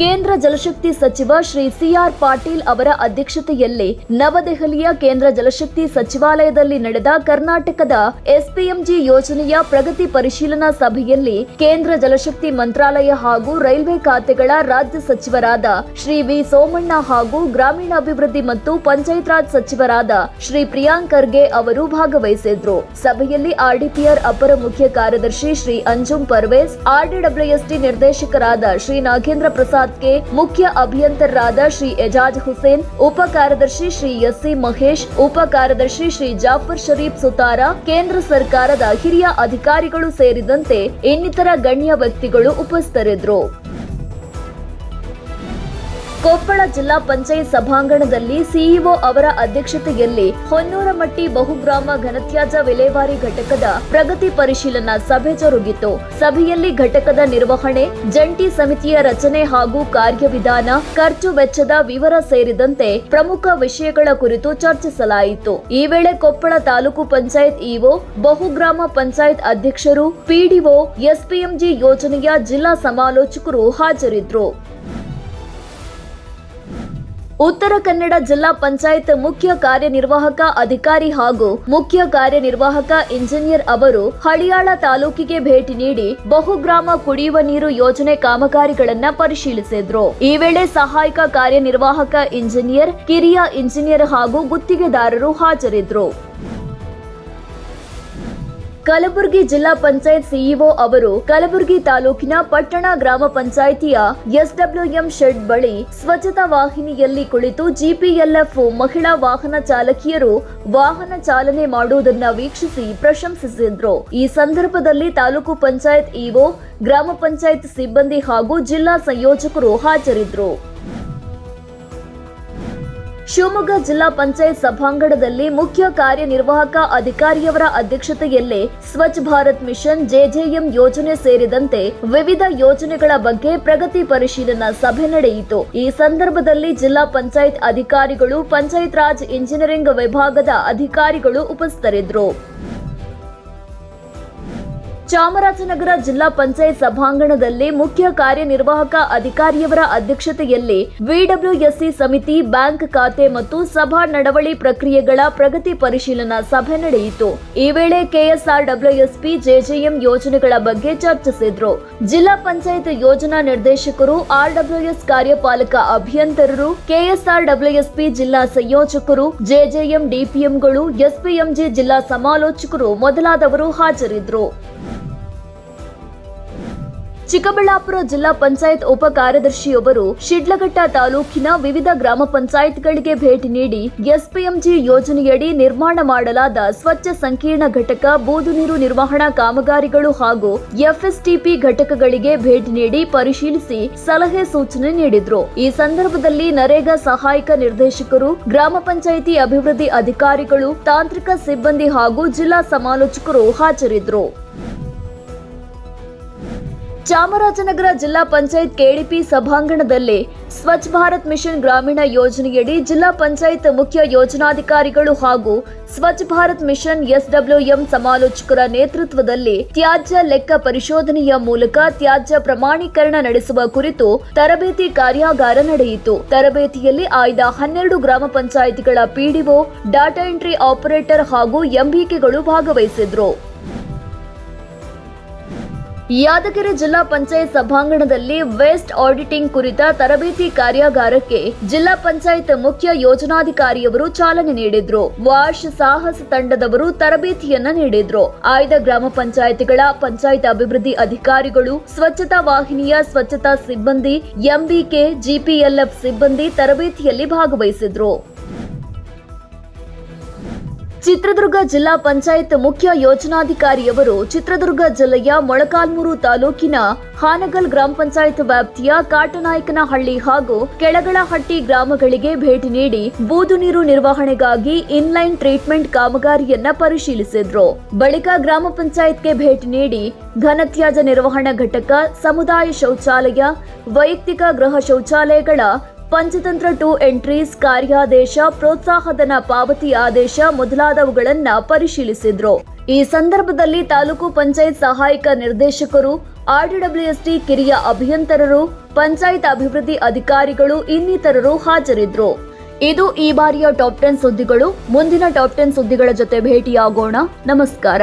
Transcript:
ಕೇಂದ್ರ ಜಲಶಕ್ತಿ ಸಚಿವ ಶ್ರೀ ಸಿಆರ್ ಪಾಟೀಲ್ ಅವರ ಅಧ್ಯಕ್ಷತೆಯಲ್ಲಿ ನವದೆಹಲಿಯ ಕೇಂದ್ರ ಜಲಶಕ್ತಿ ಸಚಿವಾಲಯದಲ್ಲಿ ನಡೆದ ಕರ್ನಾಟಕದ ಎಸ್ಪಿಎಂಜಿ ಯೋಜನೆಯ ಪ್ರಗತಿ ಪರಿಶೀಲನಾ ಸಭೆಯಲ್ಲಿ ಕೇಂದ್ರ ಜಲಶಕ್ತಿ ಮಂತ್ರಾಲಯ ಹಾಗೂ ರೈಲ್ವೆ ಖಾತೆಗಳ ರಾಜ್ಯ ಸಚಿವರಾದ ಶ್ರೀ ವಿ. ಸೋಮಣ್ಣ ಹಾಗೂ ಗ್ರಾಮೀಣಾಭಿವೃದ್ಧಿ ಮತ್ತು ಪಂಚಾಯತ್ ರಾಜ್ ಸಚಿವರಾದ ಶ್ರೀ ಪ್ರಿಯಾಂಕ್ ಖರ್ಗೆ ಅವರು ಭಾಗವಹಿಸಿದ್ರು. ಸಭೆಯಲ್ಲಿ ಆರ್ಡಿಪಿಆರ್ ಅಪರ ಮುಖ್ಯ ಕಾರ್ಯದರ್ಶಿ ಶ್ರೀ ಅಂಜುಂ ಪರ್ವೇಸ್ ಆರ್ಡಿಡಬ್ಲ್ಯೂಎಸ್ಟಿ ನಿರ್ದೇಶಕರಾದ ಶ್ರೀ ನಾಗೇಂದ್ರ ಪ್ರಸಾದ್ಗೆ ಮುಖ್ಯ ಅಭಿಯಂತರರಾದ ಶ್ರೀ ಎಜಾಜ್ ಹುಸೇನ್, ಉಪ ಕಾರ್ಯದರ್ಶಿ ಶ್ರೀ ಎಸ್ಸಿ ಮಹೇಶ್, ಉಪ ಕಾರ್ಯದರ್ಶಿ ಶ್ರೀ ಜಾಫರ್ ಶರೀಫ್ ಸುತಾರ, ಕೇಂದ್ರ ಸರ್ಕಾರದ ಹಿರಿಯ ಅಧಿಕಾರಿಗಳು ಸೇರಿದಂತೆ ಇನ್ನಿತರ ಗಣ್ಯ ವ್ಯಕ್ತಿಗಳು ಉಪಸ್ಥಿತರಿದ್ದರು. ಕೊಪ್ಪಳ ಜಿಲ್ಲಾ ಪಂಚಾಯತ್ ಸಭಾಂಗಣದಲ್ಲಿ ಸಿಇಒ ಅವರ ಅಧ್ಯಕ್ಷತೆಯಲ್ಲಿ ಹೊನ್ನೂರಮಟ್ಟಿ ಬಹುಗ್ರಾಮ ಘನತ್ಯಾಜ್ಯ ವಿಲೇವಾರಿ ಘಟಕದ ಪ್ರಗತಿ ಪರಿಶೀಲನಾ ಸಭೆ ಜರುಗಿತು. ಸಭೆಯಲ್ಲಿ ಘಟಕದ ನಿರ್ವಹಣೆ, ಜಂಟಿ ಸಮಿತಿಯ ರಚನೆ ಹಾಗೂ ಕಾರ್ಯವಿಧಾನ, ಖರ್ಚು ವೆಚ್ಚದ ವಿವರ ಸೇರಿದಂತೆ ಪ್ರಮುಖ ವಿಷಯಗಳ ಕುರಿತು ಚರ್ಚಿಸಲಾಯಿತು. ಈ ವೇಳೆ ಕೊಪ್ಪಳ ತಾಲೂಕು ಪಂಚಾಯತ್ ಇಒ, ಬಹುಗ್ರಾಮ ಪಂಚಾಯತ್ ಅಧ್ಯಕ್ಷರು ಪಿಡಿಒ ಎಸ್ಪಿಎಂಜಿ ಯೋಜನೆಯ ಜಿಲ್ಲಾ ಸಮಾಲೋಚಕರು ಹಾಜರಿದ್ದರು ಉತ್ತರ ಕನ್ನಡ ಜಿಲ್ಲಾ ಪಂಚಾಯತ್ ಮುಖ್ಯ ಕಾರ್ಯನಿರ್ವಾಹಕ ಅಧಿಕಾರಿ ಹಾಗೂ ಮುಖ್ಯ ಕಾರ್ಯನಿರ್ವಾಹಕ ಇಂಜಿನಿಯರ್ ಅವರು ಹಳಿಯಾಳ ತಾಲೂಕಿಗೆ ಭೇಟಿ ನೀಡಿ ಬಹುಗ್ರಾಮ ಕುಡಿಯುವ ನೀರು ಯೋಜನೆ ಕಾಮಗಾರಿಗಳನ್ನ ಪರಿಶೀಲಿಸಿದ್ರು. ಈ ವೇಳೆ ಸಹಾಯಕ ಕಾರ್ಯನಿರ್ವಾಹಕ ಇಂಜಿನಿಯರ್, ಕಿರಿಯ ಇಂಜಿನಿಯರ್ ಹಾಗೂ ಗುತ್ತಿಗೆದಾರರು ಹಾಜರಿದ್ದರು ಕಲಬುರಗಿ ಜಿಲ್ಲಾ ಪಂಚಾಯತ್ ಸಿಇಒ ಅವರು ಕಲಬುರಗಿ ತಾಲೂಕಿನ ಪಟ್ಟಣ ಗ್ರಾಮ ಪಂಚಾಯಿತಿಯ ಎಸ್ಡಬ್ಲ್ಯೂಎಂ ಶೆಡ್ ಬಳಿ ಸ್ವಚ್ಛತಾ ವಾಹಿನಿಯಲ್ಲಿ ಕುಳಿತು ಜಿಪಿಎಲ್ಎಫ್ ಮಹಿಳಾ ವಾಹನ ಚಾಲಕಿಯರು ವಾಹನ ಚಾಲನೆ ಮಾಡುವುದನ್ನ ವೀಕ್ಷಿಸಿ ಪ್ರಶಂಸಿಸಿದ್ರು. ಈ ಸಂದರ್ಭದಲ್ಲಿ ತಾಲೂಕು ಪಂಚಾಯತ್ ಇಒ, ಗ್ರಾಮ ಪಂಚಾಯತ್ ಸಿಬ್ಬಂದಿ ಹಾಗೂ ಜಿಲ್ಲಾ ಸಂಯೋಜಕರು ಹಾಜರಿದ್ದರು ಶಿವಮೊಗ್ಗ ಜಿಲ್ಲಾ ಪಂಚಾಯತ್ ಸಭಾಂಗಣದಲ್ಲಿ ಮುಖ್ಯ ಕಾರ್ಯನಿರ್ವಾಹಕ ಅಧಿಕಾರಿಯವರ ಅಧ್ಯಕ್ಷತೆಯಲ್ಲಿ ಸ್ವಚ್ಛ ಭಾರತ್ ಮಿಷನ್ ಜೆಜೆಎಂ ಯೋಜನೆ ಸೇರಿದಂತೆ ವಿವಿಧ ಯೋಜನೆಗಳ ಬಗ್ಗೆ ಪ್ರಗತಿ ಪರಿಶೀಲನಾ ಸಭೆ ನಡೆಯಿತು. ಈ ಸಂದರ್ಭದಲ್ಲಿ ಜಿಲ್ಲಾ ಪಂಚಾಯತ್ ಅಧಿಕಾರಿಗಳು, ಪಂಚಾಯತ್ ರಾಜ್ ಇಂಜಿನಿಯರಿಂಗ್ ವಿಭಾಗದ ಅಧಿಕಾರಿಗಳು ಉಪಸ್ಥಿತರಿದ್ದರು. ಚಾಮರಾಜನಗರ ಜಿಲ್ಲಾ ಪಂಚಾಯತ್ ಸಭಾಂಗಣದಲ್ಲಿ ಮುಖ್ಯ ಕಾರ್ಯನಿರ್ವಾಹಕ ಅಧಿಕಾರಿಯವರ ಅಧ್ಯಕ್ಷತೆಯಲ್ಲಿ ವಿಡಬ್ಲ್ಯೂಎಸ್ಸಿ ಸಮಿತಿ, ಬ್ಯಾಂಕ್ ಖಾತೆ ಮತ್ತು ಸಭಾ ನಡವಳಿ ಪ್ರಕ್ರಿಯೆಗಳ ಪ್ರಗತಿ ಪರಿಶೀಲನಾ ಸಭೆ ನಡೆಯಿತು. ಈ ವೇಳೆ ಕೆಎಸ್ಆರ್ಡಬ್ಲ್ಯೂಎಸ್ಪಿ, ಜೆಜೆಎಂ ಯೋಜನೆಗಳ ಬಗ್ಗೆ ಚರ್ಚಿಸಿದ್ರು. ಜಿಲ್ಲಾ ಪಂಚಾಯತ್ ಯೋಜನಾ ನಿರ್ದೇಶಕರು, ಆರ್ಡಬ್ಲ್ಯೂಎಸ್ ಕಾರ್ಯಪಾಲಕ ಅಭಿಯಂತರರು, ಕೆಎಸ್ಆರ್ಡಬ್ಲ್ಯೂಎಸ್ಪಿ ಜಿಲ್ಲಾ ಸಂಯೋಜಕರು, ಜೆಜೆಎಂ ಡಿಪಿಎಂಗಳು, ಎಸ್ಪಿಎಂಜಿ ಜಿಲ್ಲಾ ಸಮಾಲೋಚಕರು ಮೊದಲಾದವರು ಹಾಜರಿದ್ದರು ಚಿಕ್ಕಬಳ್ಳಾಪುರ ಜಿಲ್ಲಾ ಪಂಚಾಯತ್ ಉಪ ಕಾರ್ಯದರ್ಶಿಯೊಬ್ಬರು ಶಿಡ್ಲಘಟ್ಟ ತಾಲೂಕಿನ ವಿವಿಧ ಗ್ರಾಮ ಪಂಚಾಯತ್ಗಳಿಗೆ ಭೇಟಿ ನೀಡಿ ಎಸ್ಪಿಎಂಜಿ ಯೋಜನೆಯಡಿ ನಿರ್ಮಾಣ ಮಾಡಲಾದ ಸ್ವಚ್ಛ ಸಂಕೀರ್ಣ ಘಟಕ, ಬೂದು ನೀರು ನಿರ್ವಹಣಾ ಕಾಮಗಾರಿಗಳು ಹಾಗೂ ಎಫ್ಎಸ್ಟಿಪಿ ಘಟಕಗಳಿಗೆ ಭೇಟಿ ನೀಡಿ ಪರಿಶೀಲಿಸಿ ಸಲಹೆ ಸೂಚನೆ ನೀಡಿದ್ರು. ಈ ಸಂದರ್ಭದಲ್ಲಿ ನರೇಗಾ ಸಹಾಯಕ ನಿರ್ದೇಶಕರು, ಗ್ರಾಮ ಪಂಚಾಯಿತಿ ಅಭಿವೃದ್ಧಿ ಅಧಿಕಾರಿಗಳು, ತಾಂತ್ರಿಕ ಸಿಬ್ಬಂದಿ ಹಾಗೂ ಜಿಲ್ಲಾ ಸಮಾಲೋಚಕರು ಹಾಜರಿದ್ದರು ಚಾಮರಾಜನಗರ ಜಿಲ್ಲಾ ಪಂಚಾಯತ್ ಕೆಡಿಪಿ ಸಭಾಂಗಣದಲ್ಲಿ ಸ್ವಚ್ಛ ಭಾರತ್ ಮಿಷನ್ ಗ್ರಾಮೀಣ ಯೋಜನೆಯಡಿ ಜಿಲ್ಲಾ ಪಂಚಾಯತ್ ಮುಖ್ಯ ಯೋಜನಾಧಿಕಾರಿಗಳು ಹಾಗೂ ಸ್ವಚ್ಛ ಭಾರತ್ ಮಿಷನ್ ಎಸ್ಡಬ್ಲ್ಯೂಎಂ ಸಮಾಲೋಚಕರ ನೇತೃತ್ವದಲ್ಲಿ ತ್ಯಾಜ್ಯ ಲೆಕ್ಕ ಪರಿಶೋಧನೆಯ ಮೂಲಕ ತ್ಯಾಜ್ಯ ಪ್ರಮಾಣೀಕರಣ ನಡೆಸುವ ಕುರಿತು ತರಬೇತಿ ಕಾರ್ಯಾಗಾರ ನಡೆಯಿತು. ತರಬೇತಿಯಲ್ಲಿ ಆಯ್ದ ಹನ್ನೆರಡು ಗ್ರಾಮ ಪಂಚಾಯಿತಿಗಳ ಪಿಡಿಒ, ಡಾಟಾ ಎಂಟ್ರಿ ಆಪರೇಟರ್ ಹಾಗೂ ಎಂಬಿಕೆಗಳು ಭಾಗವಹಿಸಿದ್ರು. ಯಾದಗಿರಿ ಜಿಲ್ಲಾ ಪಂಚಾಯತ್ ಸಭಾಂಗಣದಲ್ಲಿ ವೇಸ್ಟ್ ಆಡಿಟಿಂಗ್ ಕುರಿತ ತರಬೇತಿ ಕಾರ್ಯಾಗಾರಕ್ಕೆ ಜಿಲ್ಲಾ ಪಂಚಾಯತ್ ಮುಖ್ಯ ಯೋಜನಾಧಿಕಾರಿಯವರು ಚಾಲನೆ ನೀಡಿದ್ರು. ವಾಶ್ ಸಾಹಸ ತಂಡದವರು ತರಬೇತಿಯನ್ನ ನೀಡಿದ್ರು. ಆಯ್ದ ಗ್ರಾಮ ಪಂಚಾಯತ್ಗಳ ಪಂಚಾಯತ್ ಅಭಿವೃದ್ಧಿ ಅಧಿಕಾರಿಗಳು, ಸ್ವಚ್ಛತಾ ವಾಹಿನಿಯ ಸ್ವಚ್ಛತಾ ಸಿಬ್ಬಂದಿ, ಎಂಬಿಕೆ, ಜಿಪಿಎಲ್ಎಫ್ ಸಿಬ್ಬಂದಿ ತರಬೇತಿಯಲ್ಲಿ ಭಾಗವಹಿಸಿದ್ರು. ಚಿತ್ರದುರ್ಗ ಜಿಲ್ಲಾ ಪಂಚಾಯತ್ ಮುಖ್ಯ ಯೋಜನಾಧಿಕಾರಿಯವರು ಚಿತ್ರದುರ್ಗ ಜಿಲ್ಲೆಯ ಮೊಳಕಾಲ್ಮೂರು ತಾಲೂಕಿನ ಹಾನಗಲ್ ಗ್ರಾಮ ಪಂಚಾಯತ್ ವ್ಯಾಪ್ತಿಯ ಕಾಟನಾಯಕನಹಳ್ಳಿ ಹಾಗೂ ಕೆಳಗಳಹಟ್ಟಿ ಗ್ರಾಮಗಳಿಗೆ ಭೇಟಿ ನೀಡಿ ಬೂದು ನೀರು ನಿರ್ವಹಣೆಗಾಗಿ ಇನ್ಲೈನ್ ಟ್ರೀಟ್ಮೆಂಟ್ ಕಾಮಗಾರಿಯನ್ನ ಪರಿಶೀಲಿಸಿದ್ರು. ಬಳಿಕ ಗ್ರಾಮ ಪಂಚಾಯತ್ಗೆ ಭೇಟಿ ನೀಡಿ ಘನತ್ಯಾಜ್ಯ ನಿರ್ವಹಣಾ ಘಟಕ, ಸಮುದಾಯ ಶೌಚಾಲಯ, ವೈಯಕ್ತಿಕ ಗೃಹ ಶೌಚಾಲಯಗಳ ಪಂಚತಂತ್ರ ಟು ಎಂಟ್ರೀಸ್ ಕಾರ್ಯಾದೇಶ, ಪ್ರೋತ್ಸಾಹಧನ ಪಾವತಿ ಆದೇಶ ಮೊದಲಾದವುಗಳನ್ನು ಪರಿಶೀಲಿಸಿದ್ರು. ಈ ಸಂದರ್ಭದಲ್ಲಿ ತಾಲೂಕು ಪಂಚಾಯತ್ ಸಹಾಯಕ ನಿರ್ದೇಶಕರು ಆರ್ಡಿಡಬ್ಲ್ಯೂಎಸ್ಟಿ ಕಿರಿಯ ಅಭಿಯಂತರರು, ಪಂಚಾಯತ್ ಅಭಿವೃದ್ಧಿ ಅಧಿಕಾರಿಗಳು ಇನ್ನಿತರರು ಹಾಜರಿದ್ರು. ಇದು ಈ ಬಾರಿಯ ಟಾಪ್ ಟೆನ್ ಸುದ್ದಿಗಳು. ಮುಂದಿನ ಟಾಪ್ ಟೆನ್ ಸುದ್ದಿಗಳ ಜೊತೆ ಭೇಟಿಯಾಗೋಣ. ನಮಸ್ಕಾರ.